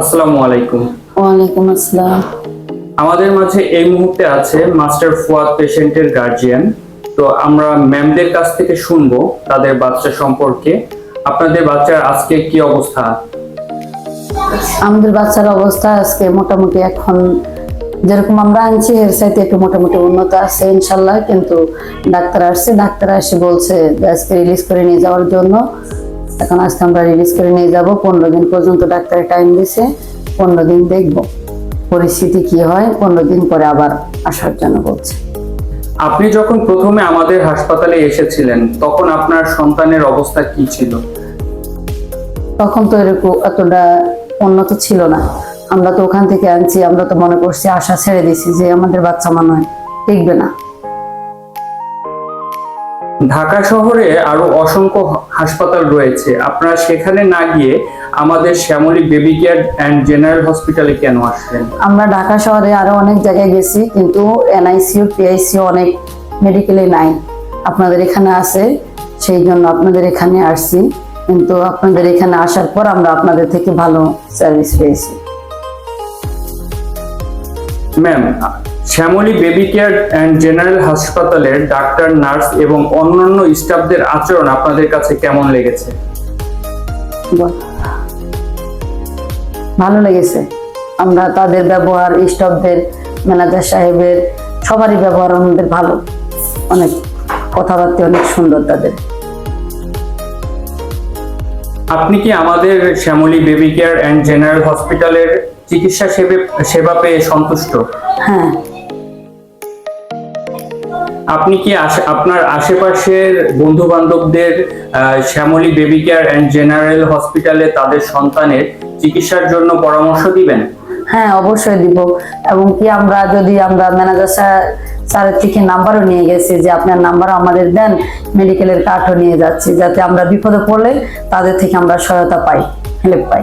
আসসালামু আলাইকুম। ওয়ালাইকুম আসসালাম। আমাদের মাঝে এই মুহূর্তে আছে মাস্টার ফুয়াদ পেশেন্টের গার্জিয়ান। তো আমরা ম্যামদের কাছ থেকে শুনব তাদের বাচ্চা সম্পর্কে। আপনাদের বাচ্চার আজকে কি অবস্থা? আমাদের বাচ্চার অবস্থা আজকে মোটামুটি এখন যেরকম আমরা আনছি এর সাথে একটু মোটামুটি উন্নত আছে ইনশাল্লাহ। কিন্তু ডাক্তার আসছে ডাক্তার এসে বলছে আজকে রিলিজ করে নিয়ে যাওয়ার জন্য। এখন আজকে আমরা রিলিজ করে নিয়ে যাব। পনেরো দিন পর্যন্ত ডাক্তারের টাইম দিছে। পনেরো দিন দেখব। পরিস্থিতি কি হয় পনেরো দিন পরে আবার আসার জন্য বলছে। আপনি যখন প্রথমে আমাদের হাসপাতালে এসেছিলেন তখন আপনার সন্তানের অবস্থা কি ছিল? তখন তো এরকম এতটা উন্নত ছিল না। আমরা তো ওখান থেকে আনছি আমরা তো মনে করছি আশা ছেড়ে দিছি যে আমাদের বাচ্চা মনে হয় টিকবে না। ঢাকা শহরে আরও অসংখ্য হাসপাতাল রয়েছে। আপনারা সেখানে না গিয়ে আমাদের Shyamoli Baby Care and General হসপিটালে কেন আসলেন? আমরা ঢাকা শহরে আরও অনেক জায়গায় গেছি কিন্তু এনআইসিউ পিআইসিউ অনেক মেডিকেলে নাই আপনাদের এখানে আছে সেই জন্য আপনাদের এখানে আসছি। কিন্তু আপনাদের এখানে আসার পর আমরা আপনাদের থেকে ভালো সার্ভিস পেয়েছি। Ma'am Shyamoli Baby Care and General হাসপাতালের ডাক্তার নার্স এবং অন্যান্য স্টাফদের আচরণ আপনাদের কাছে কেমন লেগেছে? ভালো লেগেছে। আমরা তাদের ব্যবহার স্টাফদের ম্যানেজার সাহেবের সবারই ব্যবহার আমাদের ভালো। অনেক কথাবার্তা অনেক সুন্দর তাদের। আপনি কি আমাদের Shyamoli Baby Care and General হসপিটালের চিকিৎসা সেবে সেবা পেয়ে সন্তুষ্ট? হ্যাঁ। আপনি কি আপনার আশেপাশের বন্ধু বান্ধবদের Shyamoli Baby Care and General হসপিটালে তাদের সন্তানের চিকিৎসার জন্য পরামর্শ দিবেন? হ্যাঁ অবশ্যই দিব। এবং কি আমরা যদি আমরা ম্যানেজার স্যার স্যারের থেকে নাম্বারও নিয়ে গেছি যে আপনার নাম্বার আমাদের দেন মেডিকেলের কার্ডও নিয়ে যাচ্ছি, যাতে আমরা বিপদে পড়লে তাদের থেকে আমরা সহায়তা পাই হেল্প পাই।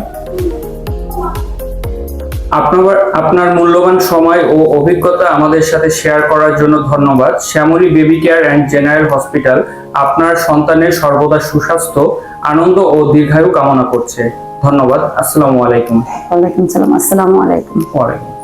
আপনার আপনার মূল্যবান সময় ও অভিজ্ঞতা আমাদের সাথে শেয়ার করার জন্য ধন্যবাদ। Shyamoli Baby Care and General Hospital আপনার সন্তানের সর্বদা সুস্বাস্থ্য আনন্দ ও দীর্ঘায়ু কামনা করছে। ধন্যবাদ। আসসালামু আলাইকুম। ওয়ালাইকুম সালাম। আসসালামু আলাইকুম। ওয়ালাইকুম